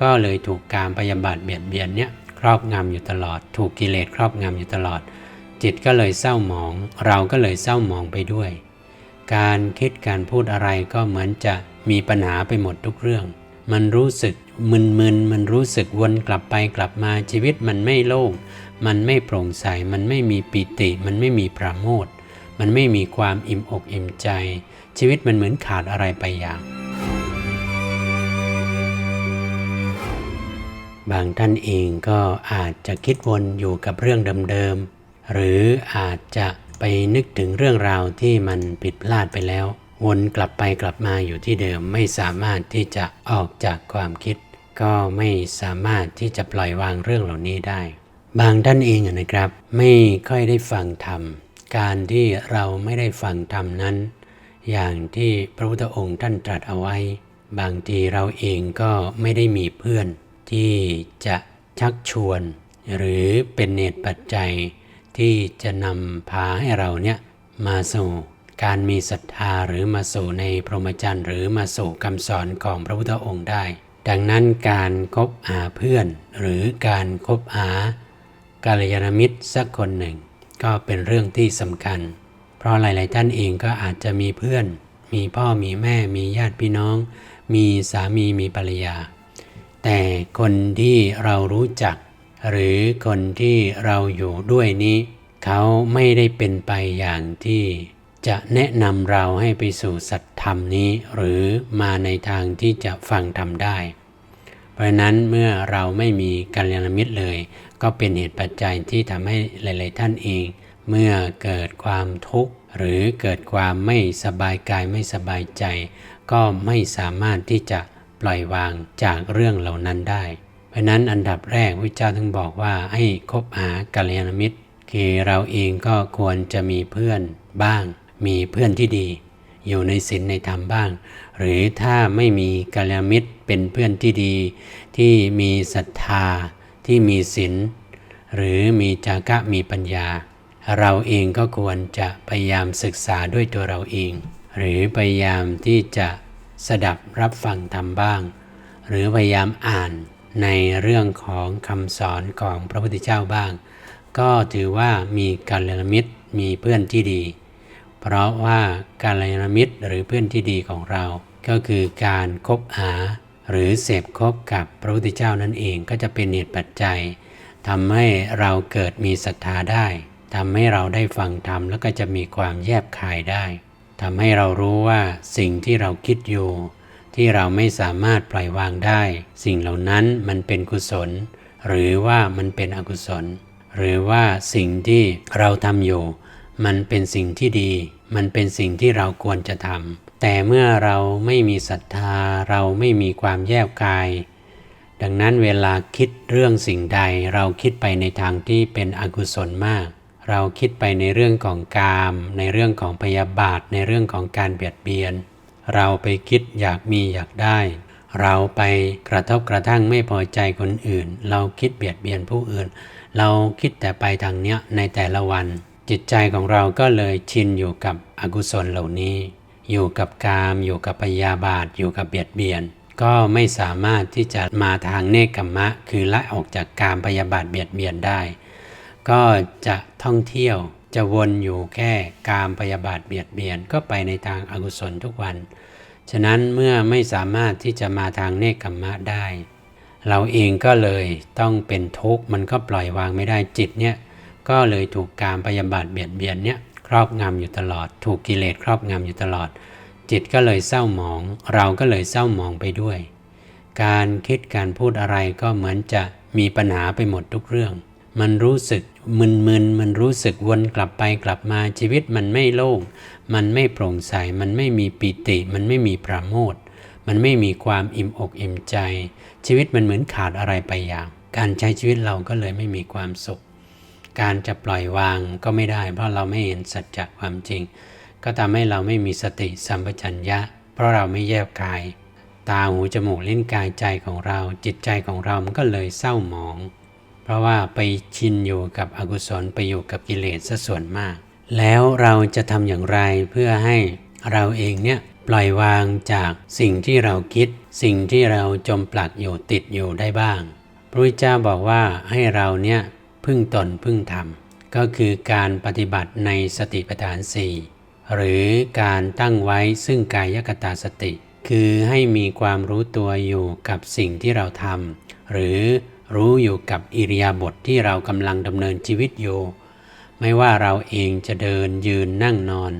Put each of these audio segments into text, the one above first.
ก็เลยถูกการพยาบาทเบียดเบียนเนี่ยครอบงำอยู่ตลอด ถูกกิเลสครอบงำอยู่ตลอด จิตก็เลยเศร้าหมอง เราก็เลยเศร้าหมองไปด้วย การคิดการพูดอะไรก็เหมือนจะมีปัญหาไปหมดทุกเรื่อง มันรู้สึกมึนๆมันรู้สึกวนกลับไปกลับมาชีวิตมันไม่โล่ง มันไม่โปร่งใส มันไม่มีปิติ มันไม่มีปราโมท มันไม่มีความอิ่มอกอิ่มใจ ชีวิตมันเหมือนขาดอะไรไปอย่าง บางท่านเองก็อาจจะคิดวนอยู่กับเรื่องเดิมๆ หรืออาจจะไปนึกถึงเรื่องราวที่มันผิดพลาดไปแล้ว วนกลับไปกลับมาอยู่ที่เดิมไม่สามารถที่จะออกจากความคิด ก็ไม่สามารถที่จะปล่อยวางเรื่องเหล่านี้ได้ บางท่านเองนะครับ ไม่ค่อยได้ฟังธรรม การที่เราไม่ได้ฟังธรรมนั้น อย่างที่พระพุทธองค์ท่านตรัสเอาไว้ บางทีเราเองก็ไม่ได้มีเพื่อน ที่จะชักชวน หรือเป็นเหตุปัจจัย ที่จะนำพาให้เราเนี่ยมาสู่การมีศรัทธาหรือมาสู่ในพรหมจรรย์หรือมาสู่คำสอนของพระพุทธองค์ได้ ดังนั้นการคบหาเพื่อน หรือการคบหากาลยานมิตรสักคนหนึ่ง ก็เป็นเรื่องที่สำคัญ เพราะหลาย ๆ ท่านเองก็อาจจะมีเพื่อน มีพ่อมีแม่มีญาติพี่น้อง มีสามีมีภรรยา แต่คนที่เรารู้จัก หรือคนที่เราอยู่ด้วยนี้ เขาไม่ได้เป็นไปอย่างที่จะแนะนำเราให้ไปสู่สัตธรรมนี้ หรือมาในทางที่จะฟังธรรมได้ เพราะฉะนั้นเมื่อเราไม่มีกัลยาณมิตรเลย ก็เป็นเหตุปัจจัยที่ทำให้หลาย ๆ ท่านเอง เมื่อเกิดความทุกข์หรือเกิดความไม่สบายกายไม่สบายใจ ก็ไม่สามารถที่จะ ปล่อยวางจากเรื่องเหล่านั้นได้ เพราะนั้นอันดับแรกวิจารณ์ถึงบอกว่าให้คบหากัลยาณมิตร คือเราเองก็ควรจะมีเพื่อนบ้าง มีเพื่อนที่ดี อยู่ในศีลในธรรมบ้าง หรือถ้าไม่มีกัลยาณมิตรเป็นเพื่อนที่ดี ที่มีศรัทธาที่มีศีลหรือมีจากะมีปัญญา เราเองก็ควรจะพยายามศึกษาด้วยตัวเราเอง หรือพยายามที่จะ สดับรับฟังธรรมบ้าง หรือพยายามอ่านในเรื่องของคำสอนของพระพุทธเจ้าบ้าง ก็ถือว่ามีกัลยามิตรมีเพื่อนที่ดี เพราะว่ากัลยามิตรหรือเพื่อนที่ดีของเรา ก็คือการคบหาหรือเสพคบกับพระพุทธเจ้านั่นเองก็จะเป็นเหตุปัจจัยทำให้เราเกิดมีศรัทธาได้ทำให้เราได้ฟังธรรมแล้วก็จะมีความแยบคายได้ ทำให้เรารู้ว่าสิ่งที่เราคิดอยู่ ที่เราไม่สามารถปล่อยวางได้ สิ่งเหล่านั้นมันเป็นกุศล หรือว่ามันเป็นอกุศล หรือว่าสิ่งที่เราทำอยู่ มันเป็นสิ่งที่ดี มันเป็นสิ่งที่เราควรจะทำแต่เมื่อเราไม่มีศรัทธาเราไม่มีความแยบกาย ดังนั้นเวลาคิดเรื่องสิ่งใดเราคิดไปในทางที่เป็นอกุศลมาก เราคิดไปในเรื่องของกาม ในเรื่องของพยาบาท ในเรื่องของการเบียดเบียน เราไปคิดอยากมีอยากได้ เราไปกระทบกระทั่งไม่พอใจคนอื่น เราคิดเบียดเบียนผู้อื่น เราคิดแต่ไปทางเนี้ยในแต่ละวัน จิตใจของเราก็เลยชินอยู่กับอกุศลเหล่านี้ อยู่กับกามอยู่กับพยาบาท อยู่กับเบียดเบียน ก็ไม่สามารถที่จะมาทางเนกกัมมะ คือละออกจากกามพยาบาทเบียดเบียนได้ ก็จะท่องเที่ยวจะวนอยู่แค่กามพยาบาทเบียดเบียนก็ไปในทางอากุศลทุกวัน ฉะนั้นเมื่อไม่สามารถที่จะมาทางเนกกัมมะได้ เราเองก็เลยต้องเป็นทุกข์มันก็ปล่อยวางไม่ได้จิตเนี่ยก็เลยถูกกามพยาบาทเบียดเบียนเนี่ยครอบงำอยู่ตลอด ถูกกิเลสครอบงำอยู่ตลอด จิตก็เลยเศร้าหมอง เราก็เลยเศร้าหมองไปด้วย การคิดการพูดอะไรก็เหมือนจะมีปัญหาไปหมดทุกเรื่อง มันรู้สึกมึนๆมันรู้สึกวนกลับไปกลับมาชีวิตมันไม่โล่ง มันไม่โปร่งใส มันไม่มีปิติ มันไม่มีปราโมท มันไม่มีความอิ่มอกอิ่มใจ ชีวิตมันเหมือนขาดอะไรไปอย่าง การใช้ชีวิตเราก็เลยไม่มีความสุข การจะปล่อยวางก็ไม่ได้ เพราะเราไม่เห็นสัจจะความจริง ก็ทำให้เราไม่มีสติสัมปชัญญะ เพราะเราไม่แยบกาย ตาหูจมูกเลิ้นกายใจของเรา จิตใจของเรามันก็เลยเศร้าหมอง เพราะว่าไปชินอยู่กับอกุศลไปอยู่กับกิเลสซะส่วนมาก แล้วเราจะทำอย่างไรเพื่อให้เราเองเนี่ยปล่อยวางจากสิ่งที่เราคิด สิ่งที่เราจมปลักอยู่ติดอยู่ได้บ้างพระพุทธเจ้าบอกว่าให้เราเนี่ยพึ่งตนพึ่งธรรม ก็คือการปฏิบัติในสติปัฏฐานสี่หรือการตั้งไว้ซึ่งกายกตาสติ คือให้มีความรู้ตัวอยู่กับสิ่งที่เราทำหรือ รู้อยู่กับอิริยาบถทที่เรากำลังดำเนินชีวิตอยู่ ไม่ว่าเราเองจะเดินยืนนั่งนอน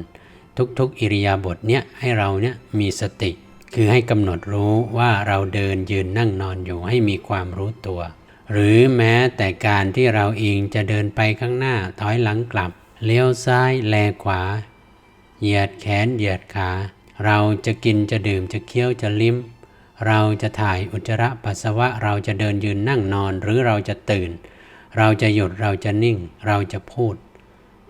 ทุกๆอิริยาบถเนี้ยให้เราเนี่ยมีสติ คือให้กำหนดรู้ว่าเราเดินยืนนั่งนอนอยู่ให้มีความรู้ตัว หรือแม้แต่การที่เราเองจะเดินไปข้างหน้าถอยหลังกลับ เลี้ยวซ้ายแลขวา เหยียดแขนเหยียดขา เราจะกินจะดื่มจะเคี้ยวจะลิ้ม เราจะถ่ายอุจจาระปัสสาวะ เราจะเดินยืนนั่งนอนหรือเราจะตื่น เราจะหยุดเราจะนิ่ง เราจะพูด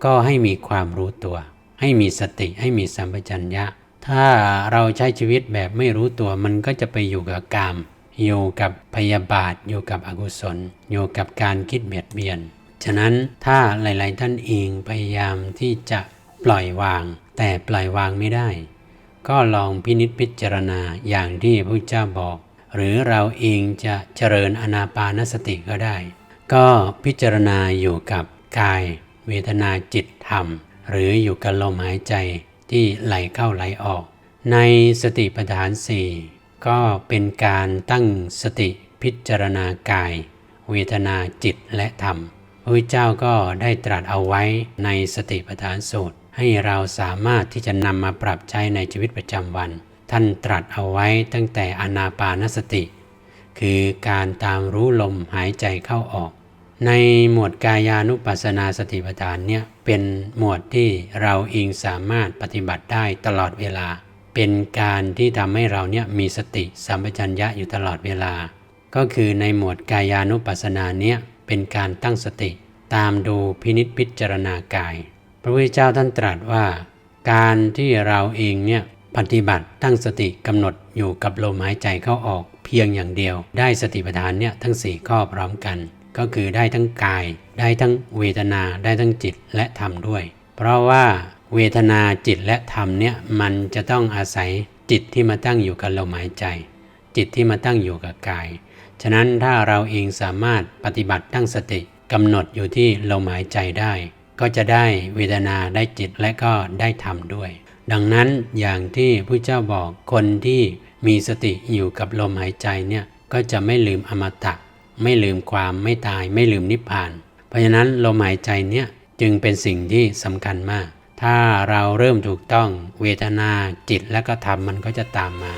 ก็ให้มีความรู้ตัว ให้มีสติให้มีสัมปชัญญะ ถ้าเราใช้ชีวิตแบบไม่รู้ตัวมันก็จะไปอยู่กับกามอยู่กับพยาบาท อยู่กับอกุศล อยู่กับการคิดเบียดเบียน ฉะนั้นถ้าหลาย ๆ ท่านเองพยายามที่จะปล่อยวาง แต่ปล่อยวางไม่ได้ ก็ลองพินิจพิจารณาอย่างที่พระเจ้าบอก หรือเราเองจะเจริญอนาปานสติก็ได้ ก็พิจารณาอยู่กับกาย เวทนาจิตธรรม หรืออยู่กับลมหายใจที่ไหลเข้าไหลออก ในสติปัฏฐานสี่ก็เป็นการตั้งสติพิจารณากาย เวทนาจิตและธรรมพระพุทธเจ้าก็ได้ตรัสเอาไว้ในสติปัฏฐานสูตร ให้เราสามารถที่จะนำมาปรับใช้ในชีวิตประจำวัน ท่านตรัสเอาไว้ตั้งแต่อนาปานสติ คือการตามรู้ลมหายใจเข้าออก ในหมวดกายานุปัสสนาสติปัฏฐานเนี่ยเป็นหมวดที่เราเองสามารถปฏิบัติได้ตลอดเวลา เป็นการที่ทำให้เราเนี่ยมีสติสัมปชัญญะอยู่ตลอดเวลา ก็คือในหมวดกายานุปัสสนาเนี่ยเป็นการตั้งสติ ตามดูพินิจพิจารณากาย พระพุทธเจ้าท่านตรัสว่า การที่เราเองเนี่ยปฏิบัติตั้งสติกำหนดอยู่กับลมหายใจเข้าออกเพียงอย่างเดียว ได้สติปัฏฐานเนี่ยทั้ง 4 ข้อพร้อมกัน ก็คือได้ทั้งกาย ได้ทั้งเวทนาได้ทั้งจิตและธรรมด้วย เพราะว่าเวทนาจิตและธรรมเนี่ยมันจะต้องอาศัยจิตที่มาตั้งอยู่กับลมหายใจ จิตที่มาตั้งอยู่กับกาย ฉะนั้นถ้าเราเองสามารถปฏิบัติตั้งสติกำหนดอยู่ที่ลมหายใจได้ ก็จะได้เวทนาได้จิตและก็ได้ธรรมด้วย ดังนั้นอย่างที่พระเจ้าบอกคนที่มีสติอยู่กับลมหายใจเนี่ยก็จะไม่ลืมอมตะ ไม่ลืมความไม่ตายไม่ลืมนิพพาน เพราะฉะนั้นลมหายใจเนี่ยจึงเป็นสิ่งที่สำคัญมาก ถ้าเราเริ่มถูกต้องเวทนาจิตและก็ธรรมมันก็จะตามมา